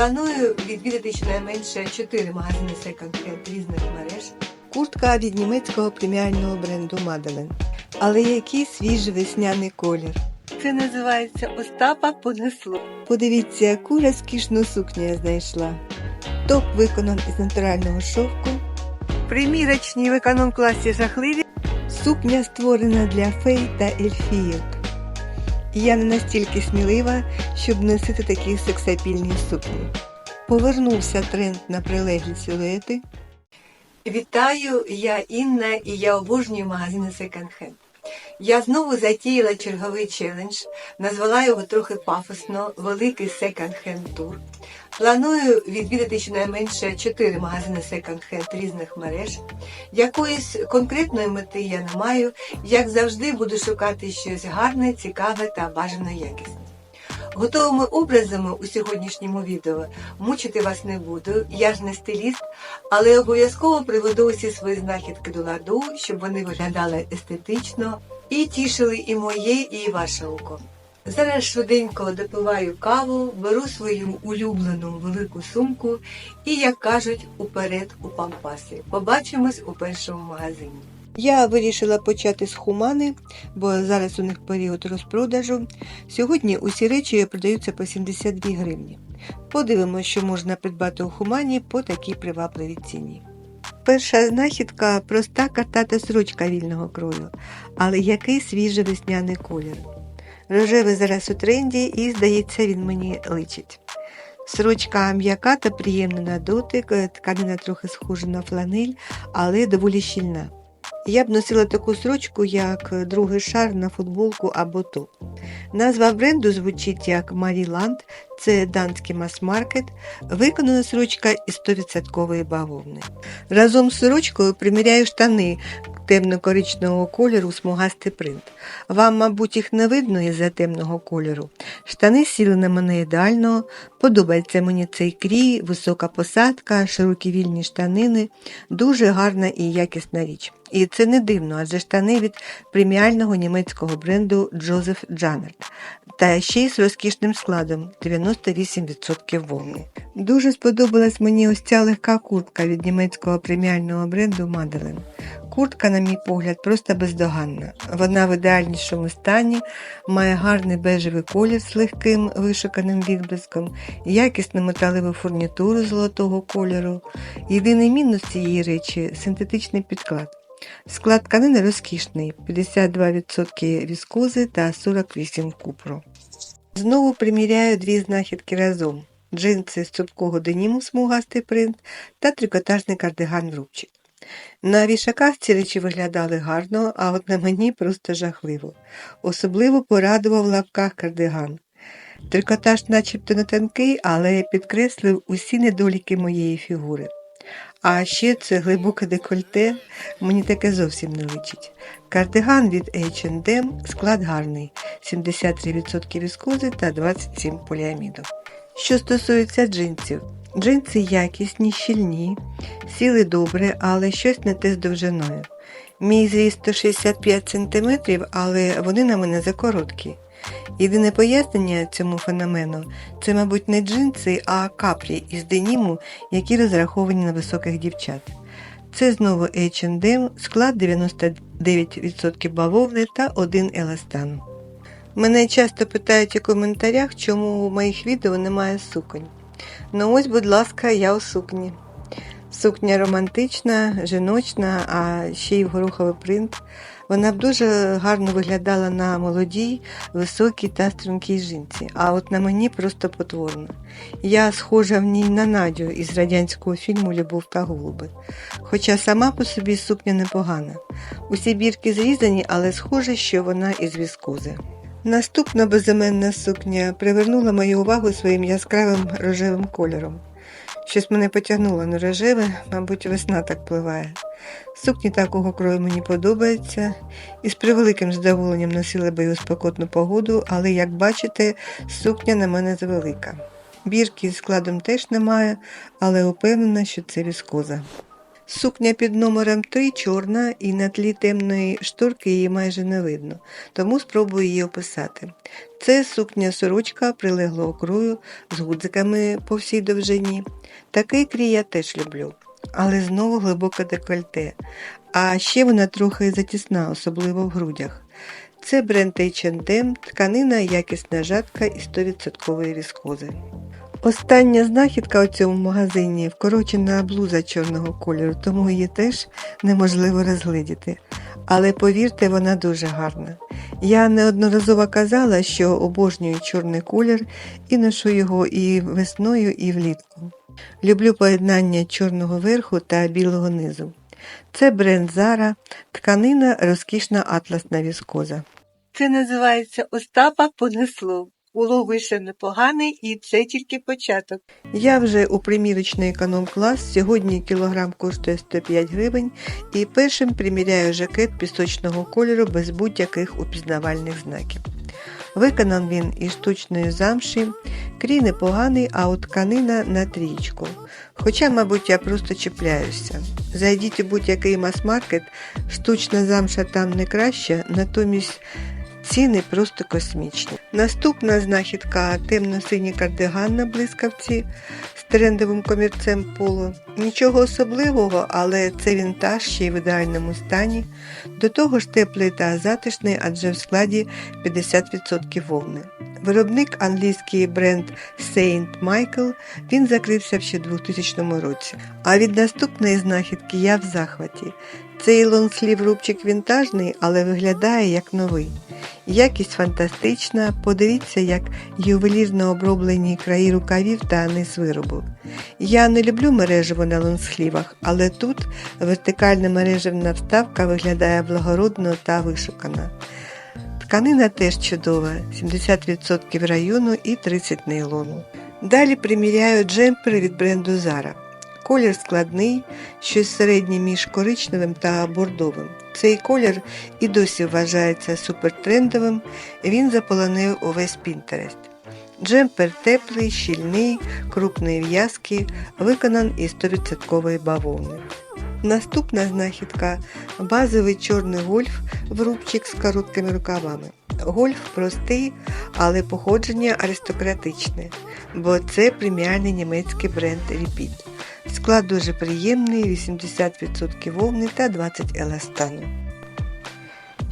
Планую відвідати щонайменше 4 магазини секонд-хенд різних мереж. Куртка від німецького преміального бренду Маделен. Але який свіжий весняний колір. Це називається Остапа понесло. Подивіться, яку розкішну сукню я знайшла. Топ виконан із натурального шовку. Примірочні в економ-класі жахливі. Сукня створена для фей та ельфійок. Я не настільки смілива, щоб носити такі сексапільні сукні. Повернувся тренд на прилеглі силуети. Вітаю, я Інна і я обожнюю магазини секонд-хенд. Я знову затіяла черговий челендж, назвала його трохи пафосно Великий секонд-хенд тур. Планую відвідати щонайменше 4 магазини секонд-хенд різних мереж. Якоїсь конкретної мети я не маю, як завжди буду шукати щось гарне, цікаве та бажано якісне. Готовими образами у сьогоднішньому відео мучити вас не буду, я ж не стиліст, але обов'язково приведу усі свої знахідки до ладу, щоб вони виглядали естетично і тішили і моє, і ваше око. Зараз швиденько допиваю каву, беру свою улюблену велику сумку і, як кажуть, уперед у пампаси. Побачимось у першому магазині. Я вирішила почати з хумани, бо зараз у них період розпродажу. Сьогодні усі речі продаються по 72 гривні. Подивимося, що можна придбати у хумані по такій привабливій ціні. Перша знахідка проста картата сорочка вільного крою, але який свіжий весняний колір. Рожевий зараз у тренді і, здається, він мені личить. Срочка м'яка та приємна на дотик, тканина трохи схожа на фланель, але доволі щільна. Я б носила таку сорочку, як другий шар на футболку або топ. Назва бренду звучить як Маріланд, це данський мас-маркет, виконана сорочка із 100% бавовни. Разом з сорочкою приміряю штани темно-коричневого кольору смугастий принт. Вам, мабуть, їх не видно із-за темного кольору. Штани сіли на мене ідеально, подобається мені цей крій, висока посадка, широкі вільні штанини, дуже гарна і якісна річ. І це не дивно, адже штани від преміального німецького бренду Джозеф Джанерт. Та ще й з розкішним складом 98% вовни. Дуже сподобалась мені ось ця легка куртка від німецького преміального бренду Маделен. Куртка, на мій погляд, просто бездоганна. Вона в ідеальнішому стані, має гарний бежевий колір з легким вишуканим відблиском, якісну металеву фурнітуру золотого кольору. Єдиний мінус цієї речі синтетичний підклад. Склад тканини розкішний 52% віскози та 48% купру. Знову приміряю дві знахідки разом: джинси з цупкого деніму смугастий принт та трикотажний кардиган в рубчик. На вішаках ці речі виглядали гарно, а от на мені просто жахливо. Особливо порадував в лапках кардиган. Трикотаж начебто не тонкий, але підкреслив усі недоліки моєї фігури. А ще це глибоке декольте, мені таке зовсім не личить. Кардиган від H&M, склад гарний, 73% віскози та 27% поліаміду. Що стосується джинсів, джинси якісні, щільні, сіли добре, але щось не те з довжиною. Мій зріст 165 см, але вони на мене закороткі. Єдине пояснення цьому феномену це, мабуть, не джинси, а каплі із деніму, які розраховані на високих дівчат. Це знову H&M, склад 99% бавовни та один еластан. Мене часто питають у коментарях, чому у моїх відео немає суконь. Ну ось, будь ласка, я у сукні. Сукня романтична, жіночна, а ще й в гороховий принт. Вона б дуже гарно виглядала на молодій, високій та стрункій жінці, а от на мені просто потворно. Я схожа в ній на Надю із радянського фільму Любов та голуби. Хоча сама по собі сукня непогана. Усі бірки зрізані, але схоже, що вона із віскози. Наступна безіменна сукня привернула мою увагу своїм яскравим рожевим кольором. Щось мене потягнуло на рожеве, мабуть, весна так пливає. Сукні такого крою мені подобаються, і з превеликим задоволенням носила би у спекотну погоду, але, як бачите, сукня на мене завелика. Бірки з складом теж немає, але упевнена, що це віскоза. Сукня під номером 3 чорна і на тлі темної шторки її майже не видно, тому спробую її описати. Це сукня сорочка прилеглого крою з гудзиками по всій довжині. Такий крій я теж люблю, але знову глибоке декольте. А ще вона трохи затісна, особливо в грудях. Це бренд H&M, тканина якісна жатка і 100% віскози. Остання знахідка у цьому магазині вкорочена блуза чорного кольору, тому її теж неможливо розгледіти. Але повірте, вона дуже гарна. Я неодноразово казала, що обожнюю чорний колір і ношу його і весною, і влітку. Люблю поєднання чорного верху та білого низу. Це бренд Zara, тканина розкішна атласна віскоза. Це називається Остапа понесло. Улов вийшов непоганий і це тільки початок. Я вже у примірочний економ-клас. Сьогодні кілограм коштує 105 гривень і першим приміряю жакет пісочного кольору без будь-яких упізнавальних знаків. Виконан він із штучної замші, крій непоганий, а от тканина на трічку. Хоча, мабуть, я просто чіпляюся. Зайдіть у будь-який мас-маркет, штучна замша там не краща, натомість ціни просто космічні. Наступна знахідка темно-синій кардиган на блискавці з трендовим комірцем полу. Нічого особливого, але це вінтаж ще й в ідеальному стані. До того ж теплий та затишний, адже в складі 50% вовни. Виробник англійський бренд Saint Michael, він закрився ще в 2000 році. А від наступної знахідки я в захваті. Цей лонгслів рубчик вінтажний, але виглядає як новий. Якість фантастична, подивіться, як ювелірно оброблені краї рукавів та низ виробу. Я не люблю мережево на лонгслівах, але тут вертикальна мережевна вставка виглядає благородно та вишукано. Тканина теж чудова, 70% району і 30% нейлону. Далі приміряю джемпери від бренду Zara. Колір складний, щось середнє між коричневим та бордовим. Цей колір і досі вважається супертрендовим, він заполонив увесь Пінтерест. Джемпер теплий, щільний, крупної в'язки, виконан із 100% бавовни. Наступна знахідка базовий чорний гольф в рубчик з короткими рукавами. Гольф простий, але походження аристократичне, бо це преміальний німецький бренд Repeat. Склад дуже приємний, 80% вовни та 20 еластану.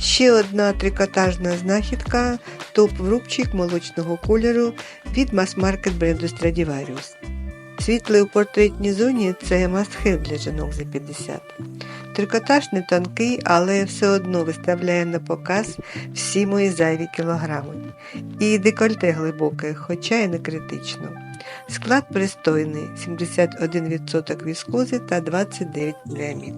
Ще одна трикотажна знахідка топ рубчик молочного кольору від мас-маркет бренду Stradivarius. Світлий у портретній зоні це мастхев для жінок за 50. Трикотаж не тонкий, але все одно виставляє на показ всі мої зайві кілограми. І декольте глибоке, хоча й не критично. Склад пристойний 71% віскози та 29 поліамід.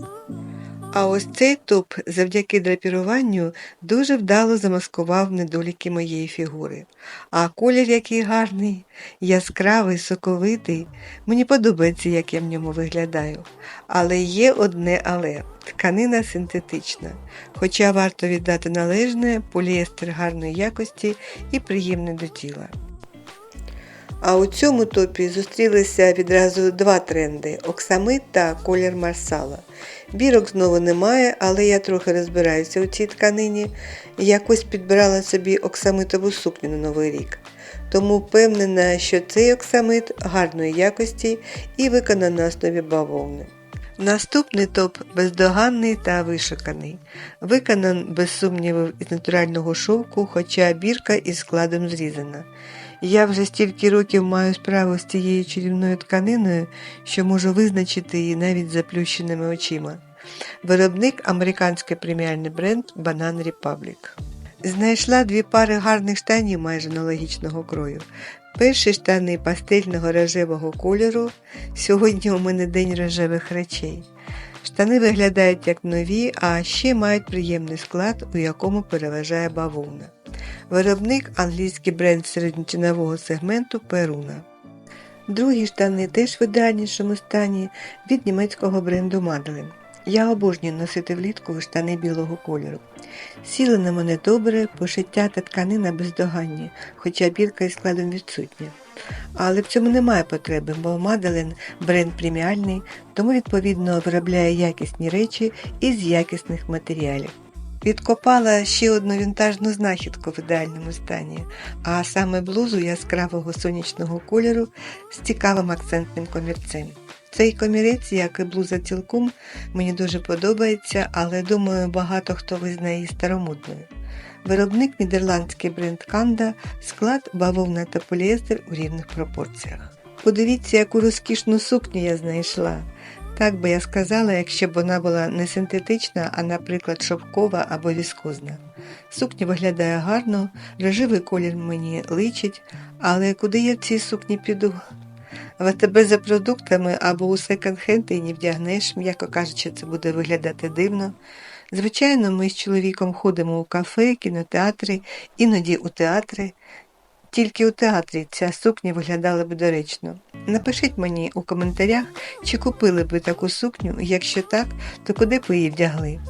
А ось цей топ завдяки драпіруванню дуже вдало замаскував недоліки моєї фігури. А колір який гарний, яскравий, соковитий. Мені подобається, як я в ньому виглядаю. Але є одне але тканина синтетична. Хоча варто віддати належне, поліестер гарної якості і приємний до тіла. А у цьому топі зустрілися відразу два тренди оксамит та колір марсала. Бірок знову немає, але я трохи розбираюся у цій тканині. Якось підбирала собі оксамитову сукню на Новий рік. Тому впевнена, що цей оксамит гарної якості і виконана на основі бавовни. Наступний топ бездоганний та вишуканий. Виконан, без сумнівів, із натурального шовку, хоча бірка із складом зрізана. Я вже стільки років маю справу з цією чарівною тканиною, що можу визначити її навіть заплющеними очима. Виробник американський преміальний бренд Banana Republic. Знайшла дві пари гарних штанів майже аналогічного крою. Перші штани пастельного рожевого кольору. Сьогодні у мене день рожевих речей. Штани виглядають як нові, а ще мають приємний склад, у якому переважає бавовна. Виробник англійський бренд середньоцінового сегменту Перуна. Другі штани теж в ідеальнішому стані від німецького бренду Madeline. Я обожнюю носити влітку штани білого кольору. Сіли на мене добре, пошиття та тканина бездоганні, хоча бірка із складом відсутня. Але в цьому немає потреби, бо Маделен бренд преміальний, тому відповідно виробляє якісні речі із якісних матеріалів. Відкопала ще одну вінтажну знахідку в ідеальному стані, а саме блузу яскравого сонячного кольору з цікавим акцентним комірцем. Цей комірець, як і блуза цілком, мені дуже подобається, але думаю, багато хто визнає її старомодною. Виробник нідерландський бренд Канда, склад бавовна та поліестер у рівних пропорціях. Подивіться, яку розкішну сукню я знайшла. Так би я сказала, якщо б вона була не синтетична, а, наприклад, шовкова або віскозна. Сукня виглядає гарно, рожевий колір мені личить, але куди я в цій сукні піду? В АТБ за продуктами або у секонд-хенд ти не вдягнеш, м'яко кажучи, це буде виглядати дивно. Звичайно, ми з чоловіком ходимо у кафе, кінотеатри, іноді у театри. Тільки у театрі ця сукня виглядала б доречно. Напишіть мені у коментарях, чи купили б таку сукню, якщо так, то куди б її вдягли.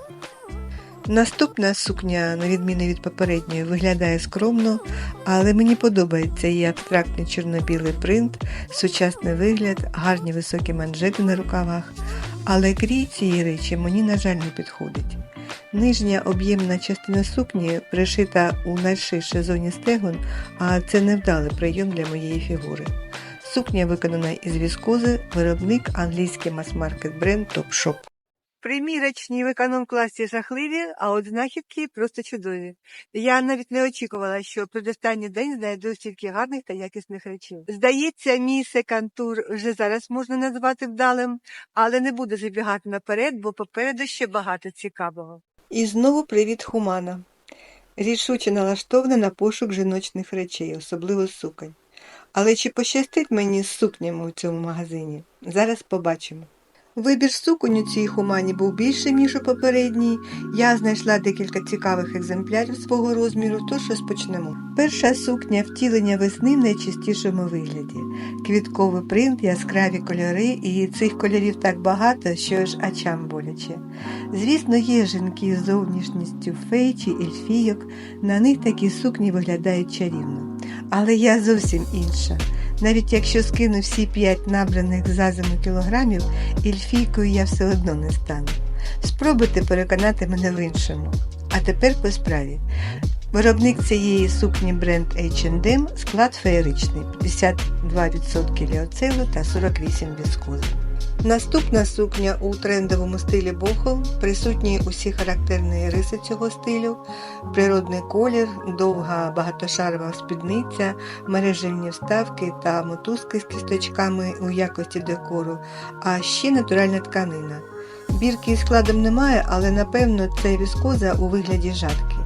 Наступна сукня, на відміну від попередньої, виглядає скромно, але мені подобається її абстрактний чорно-білий принт, сучасний вигляд, гарні високі манжети на рукавах. Але крій цієї речі мені, на жаль, не підходить. Нижня об'ємна частина сукні пришита у найширшій зоні стегон, а це невдалий прийом для моєї фігури. Сукня виконана із віскози, виробник англійський мас-маркет бренд Topshop. Примірочні в економ-класі жахливі, а от знахідки просто чудові. Я навіть не очікувала, що предостанній день знайду стільки гарних та якісних речей. Здається, мій секантур вже зараз можна назвати вдалим, але не буду забігати наперед, бо попереду ще багато цікавого. І знову привіт Хумана. Рішуче налаштована на пошук жіночних речей, особливо суконь. Але чи пощастить мені з сукнями у цьому магазині? Зараз побачимо. Вибір суконь у цій хумані був більшим, ніж у попередній. Я знайшла декілька цікавих екземплярів свого розміру, тож розпочнемо. Перша сукня втілення весни в найчистішому вигляді. Квітковий принт, яскраві кольори, і цих кольорів так багато, що аж очам боляче. Звісно, є жінки з зовнішністю фей чи ельфійок, на них такі сукні виглядають чарівно. Але я зовсім інша. Навіть якщо скину всі п'ять набраних за зиму кілограмів, ільфійкою я все одно не стану. Спробуйте переконати мене в іншому. А тепер по справі. Виробник цієї сукні бренд H&M, склад феєричний, 52% ліоцелу та 48% віскози. Наступна сукня у трендовому стилі бохол, присутні усі характерні риси цього стилю, природний колір, довга багатошарова спідниця, мережевні вставки та мотузки з кісточками у якості декору, а ще натуральна тканина. Бірки із складом немає, але напевно це віскоза у вигляді жатки.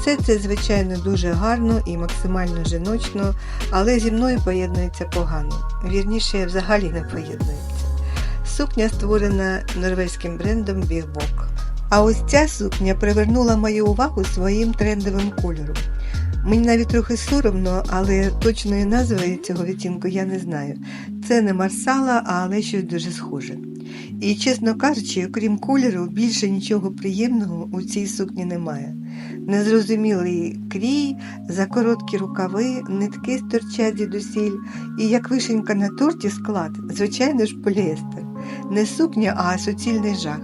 Все це, звичайно, дуже гарно і максимально жіночно, але зі мною поєднується погано. Вірніше, взагалі не поєднується. Сукня створена норвезьким брендом Біgbok. А ось ця сукня привернула мою увагу своїм трендовим кольором. Мені навіть трохи соромно, але точної назви цього відтінку я не знаю. Це не марсала, але щось дуже схоже. І, чесно кажучи, окрім кольору, більше нічого приємного у цій сукні немає. Незрозумілий крій, закороткі рукави, нитки стирчать звідусіль, і як вишенька на торті склад, звичайно ж поліестер. Не сукня, а суцільний жах.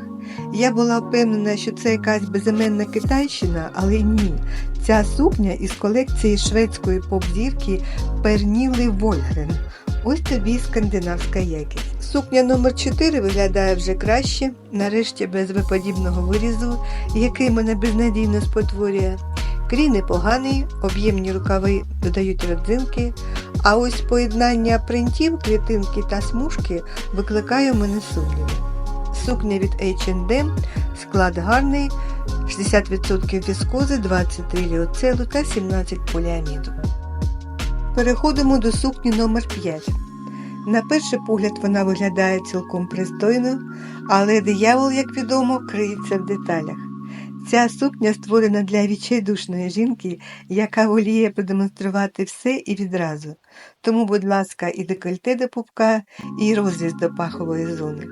Я була впевнена, що це якась безіменна китайщина, але ні. Ця сукня із колекції шведської поп-зірки Перніли Вольгрен. Ось тобі скандинавська якість. Сукня номер 4 виглядає вже краще, нарешті без виподібного вирізу, який мене безнадійно спотворює. Крій непоганий, об'ємні рукави додають родзинки, а ось поєднання принтів, клітинки та смужки викликає у мене сумніви. Сукня від H&M, склад гарний, 60% віскози, 23 ліоцелу та 17 поліаміду. Переходимо до сукні номер 5 На перший погляд вона виглядає цілком пристойно, але диявол, як відомо, криється в деталях. Ця сукня створена для відчайдушної жінки, яка воліє продемонструвати все і відразу. Тому, будь ласка, і декольте до пупка, і розріз до пахової зони.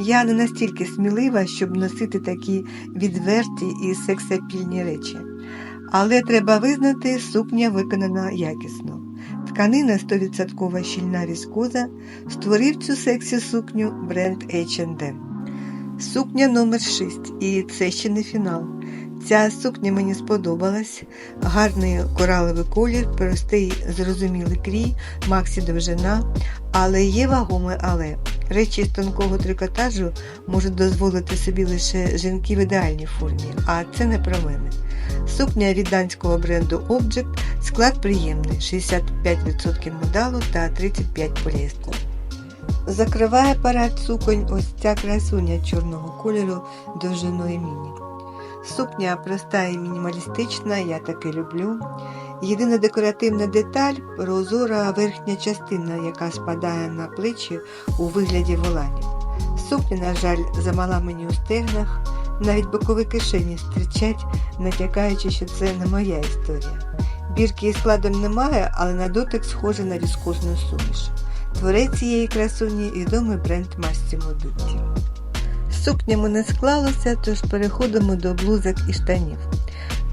Я не настільки смілива, щоб носити такі відверті і сексапільні речі. Але треба визнати, сукня виконана якісно. Тканина 100% щільна віскоза, створив цю сексі сукню бренд H&M. Сукня номер 6 і це ще не фінал. Ця сукня мені сподобалась. Гарний кораловий колір, простий зрозумілий крій, максі довжина, але є вагоме але. Речі з тонкого трикотажу можуть дозволити собі лише жінки в ідеальній формі, а це не про мене. Сукня від данського бренду Object, склад приємний 65% модалу та 35% поліестеру. Закриває парад суконь ось ця красуня чорного кольору довжиною міні. Сукня проста і мінімалістична, я таки люблю. Єдина декоративна деталь прозора верхня частина, яка спадає на плечі у вигляді воланів. Сукня, на жаль, замала мені у стегнах, навіть бокові кишені стирчать, натякаючи, що це не моя історія. Бірки із складом немає, але на дотик схоже на віскозну суміш. Творець цієї красуні відомий бренд Massimo Dutti. З сукнями не склалося, тож переходимо до блузок і штанів.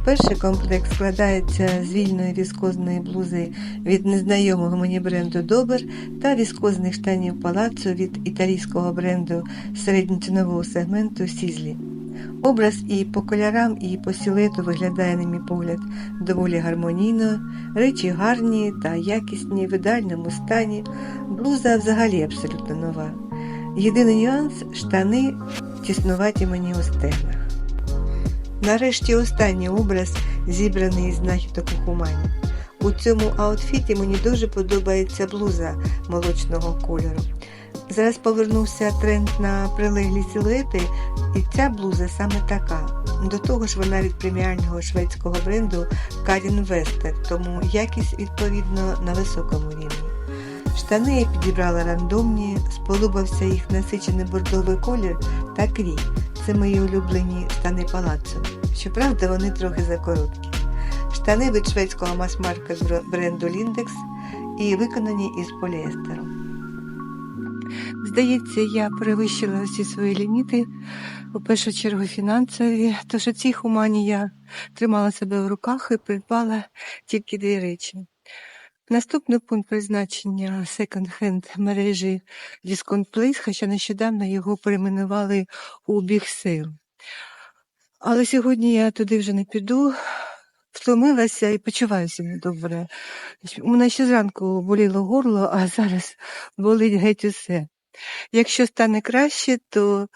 Перший комплект складається з вільної віскозної блузи від незнайомого мені бренду Добер та віскозних штанів палацу від італійського бренду середньоцінового сегменту Сізлі. Образ і по кольорам, і по сілету виглядає, на мій погляд, доволі гармонійно, речі гарні та якісні в ідеальному стані, блуза взагалі абсолютно нова. Єдиний нюанс штани тіснуваті мені у стегнах. Нарешті останній образ зібраний з знахідок у хумані. У цьому аутфіті мені дуже подобається блуза молочного кольору. Зараз повернувся тренд на прилеглі силуети, і ця блуза саме така. До того ж, вона від преміального шведського бренду Карін Вестер, тому якість відповідно на високому рівні. Штани я підібрала рандомні, сподобався їх насичений бордовий колір та крій. Це мої улюблені штани палацу. Щоправда, вони трохи закороткі. Штани від шведського мас-марка бренду Lindex і виконані із поліестеру. Здається, я перевищила всі свої ліміти, у першу чергу фінансові, тож у цій хумані я тримала себе в руках і придбала тільки дві речі. Наступний пункт призначення секонд-хенд мережі Discount Place, хоча нещодавно його перейменували у Big Sale. Але сьогодні я туди вже не піду, втомилася і почуваюся недобре. У мене ще зранку боліло горло, а зараз болить геть усе. Якщо стане краще, то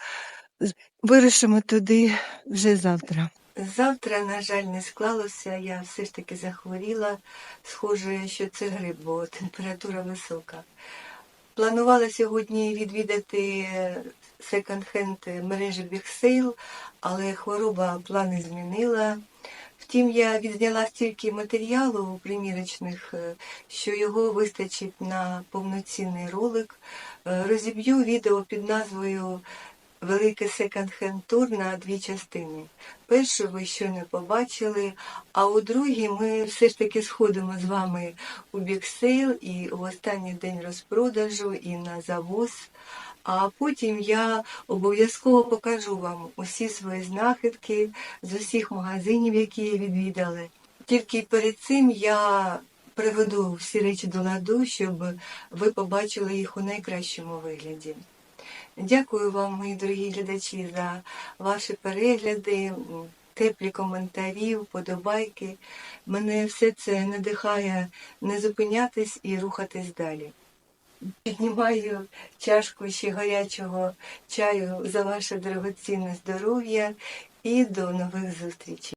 вирушимо туди вже завтра. Завтра, на жаль, не склалося, я все ж таки захворіла. Схоже, що це грип, бо температура висока. Планувала сьогодні відвідати секонд-хенд мережі Sale, але хвороба плани змінила. Втім, я відзняла стільки матеріалу примірочних, що його вистачить на повноцінний ролик. Розіб'ю відео під назвою Великий секонд-хенд тур на дві частини. Першу ви щойно побачили, а у другій ми все ж таки сходимо з вами у біксейл і у останній день розпродажу, і на завоз. А потім я обов'язково покажу вам усі свої знахідки з усіх магазинів, які я відвідали. Тільки перед цим я приведу всі речі до ладу, щоб ви побачили їх у найкращому вигляді. Дякую вам, мої дорогі глядачі, за ваші перегляди, теплі коментарі, вподобайки. Мене все це надихає не зупинятись і рухатись далі. Піднімаю чашку ще гарячого чаю за ваше дорогоцінне здоров'я і до нових зустрічей.